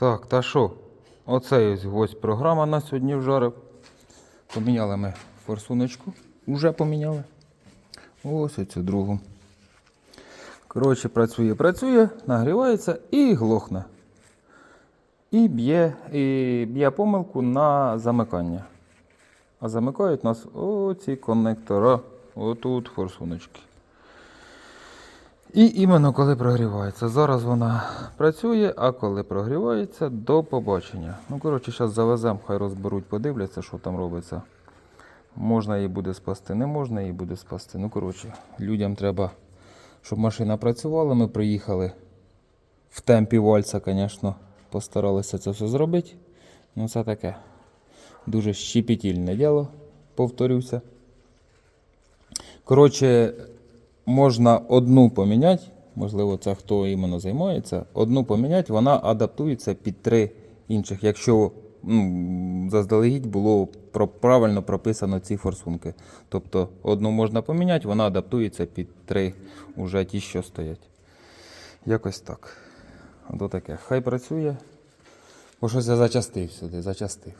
Так, та що? Оце ось гвоздь програма на сьогодні вжарив. Поміняли ми форсуночку. Уже поміняли. Ось оцю другу. Коротше, працює, працює, нагрівається і глохне. І б'є, і б'є помилку на замикання. А замикають нас оці коннектора. Отут форсуночки. І іменно коли прогрівається. Зараз вона працює, а коли прогрівається, до побачення. Ну, коротше, зараз завеземо, хай розберуть, подивляться, що там робиться. Можна її буде спасти, не можна її буде спасти. Ну, коротше, людям треба, щоб машина працювала. Ми приїхали в темпі вальса, звісно, постаралися це все зробити. Ну, це таке дуже щепетільне діло, повторюся. Коротше, можна одну поміняти, можливо, це хто іменно займається, одну поміняти, вона адаптується під три інших, якщо ну, заздалегідь було правильно прописано ці форсунки. Тобто одну можна поміняти, вона адаптується під три уже ті, що стоять. Якось так. Ото таке. Хай працює. Бо щось я зачастив сюди, зачастив.